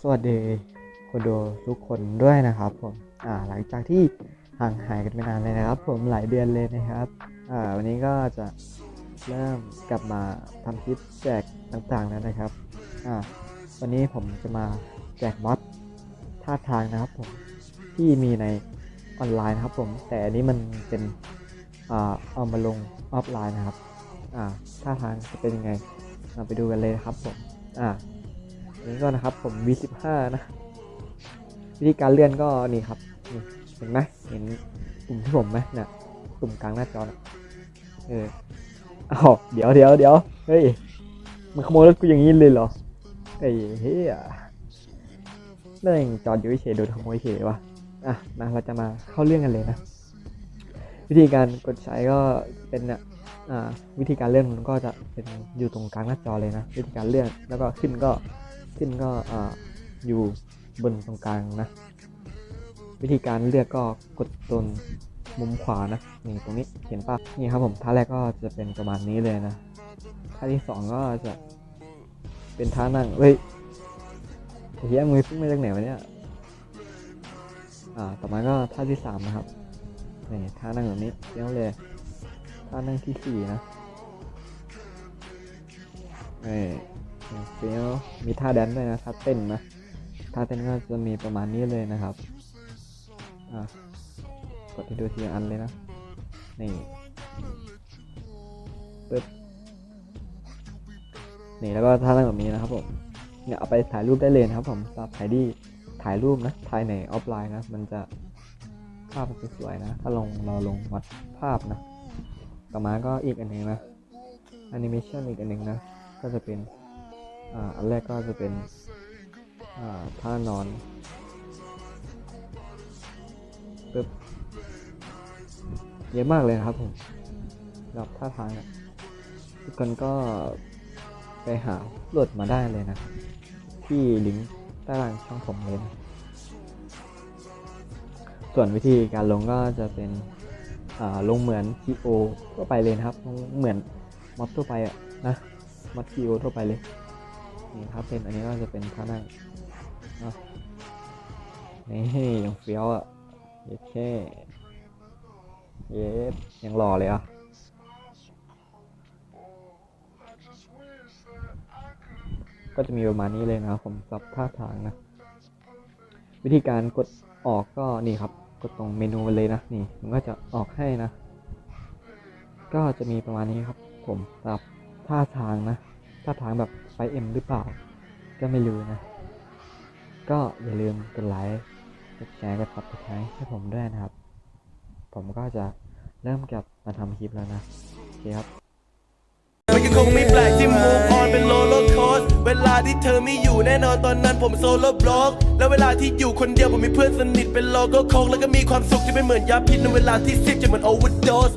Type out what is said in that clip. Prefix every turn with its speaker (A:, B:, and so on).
A: สวัสดีคนดูทุกคนด้วยนะครับผมหลังจากที่ห่างหายกันไปนานเลยนะครับ ผมหลายเดือนเลยนะครับวันนี้ก็จะเริ่มกลับมาทำคลิปแจกต่างๆแล้วนะครับวันนี้ผมจะมาแจกมอดท่าทางนะครับผมที่มีในออนไลน์นะครับผมแต่อันนี้มันเป็นอเอามาลงออฟไลน์นะครับท่าทางจะเป็นยังไงเราไปดูกันเลยนะครับผมอ่า นี้ก็นะครับผม V15 นะ วิธีการเลื่อนก็นี่ครับนี่เห็นไหมเห็นปุ่มที่ผมไหมเนี่ยปุ่มกลางหน้าจอนะเอออ้าวเดี๋ยวเดี๋ยวเดี๋ยวเฮ้ยมึงขโมยรถกูอย่างนี้เลยเหรอไอ้เฮียเรื่องจอดอยู่เฉยโดนขโมยเฉยวะอะมาเราจะมาเข้าเรื่องกันเลยนะ วิธีการกดใช้ก็เป็นเนี่ยอ่าวิธีการเลื่อนมันก็จะเป็นอยู่ตรงกลางหน้าจอเลยนะ วิธีการเลื่อนแล้วก็ขึ้นก็ ขึ้นก็ออยู่บนตรงกลางนะ วิธีการเลือกก็กดตรงมุมขวานะนี่ตรงนี้เห็นปะนี่ครับผมท่าแรกก็จะเป็นประมาณนี้เลยนะท่าที่สองก็จะเป็นท่านั่งเฮ้ยเฮียมือพุ่งมาจากไหนวะเนี่ยอ่าต่อมาก็ท่าที่สามนะครับนี่ท่านั่งแบบนี้เลี้ยวเลยท่านั่งที่สี่นะเอ้ย เฟียวมีท่าแดนด้วยนะท่าเต้นนะท่าเต้นก็จะมีประมาณนี้เลยนะครับอะกดให้ดูทีอันเลยนะ นี่ปึ๊บนี่แล้วก็ท่านั่งแบบนี้นะครับผมเนี่ยเอาไปถ่ายรูปได้เลยนะครับผมสำหรับใครที่ถ่ายรูปนะถ่ายในออฟไลน์นะ มันจะภาพมันจะสวยนะ ถ้าลงเราลงวัดภาพนะ ต่อมาก็อีกอันหนึ่งนะแอนิเมชันอีกอันหนึ่งนะ ก็จะเป็น อันแรกก็จะเป็นท่านอนปึ๊บเยอะมากเลยนะครับผมกับท่าทางเนี่ยทุกคนก็ไปหาโหลดมาได้เลยนะที่ลิงก์ใต้ล่างช่องผมเลยนะส่วนวิธีการลงก็จะเป็นลงเหมือน GO ทั่วไปเลยนะครับลงเหมือนมอดทั่วไปอะนะมอด GO ทั่วไปเลย นี่ครับเป็นอันนี้ก็จะเป็นท่านั่งเนาะนี่ยังเฟี้ยวอะเย็ดแค่เย็ดยังหล่อเลยอะก็จะมีประมาณนี้เลยนะครับผมสับท่าทางนะ วิธีการกดออกก็นี่ครับ กดตรงเมนูเลยนะนี่มันก็จะออกให้นะ ก็จะมีประมาณนี้ครับ ผมสับท่าทางนะ ท่าทางแบบไฟเอ็มหรือเปล่า ก็ไม่รู้นะ ก็อย่าลืมกดไลค์ กดแชร์ กดซับสไครต์ให้ผมด้วยนะครับ ผมก็จะเริ่มกับมาทำคลิปแล้วนะโอเคครับ
B: มันก็คงไม่แปลกที่มูฟออนเป็นโลโลโคสเวลาที่เธอไม่อยู่แน่นอนตอนนั้นผมโซโล่บล็อก แล้วเวลาที่อยู่คนเดียวผมมีเพื่อนสนิทเป็นโลโก้โคกแล้วก็มีความสุขที่ไม่เหมือนยาพิษในเวลาที่ซิปจะเหมือนโอเวอร์โดส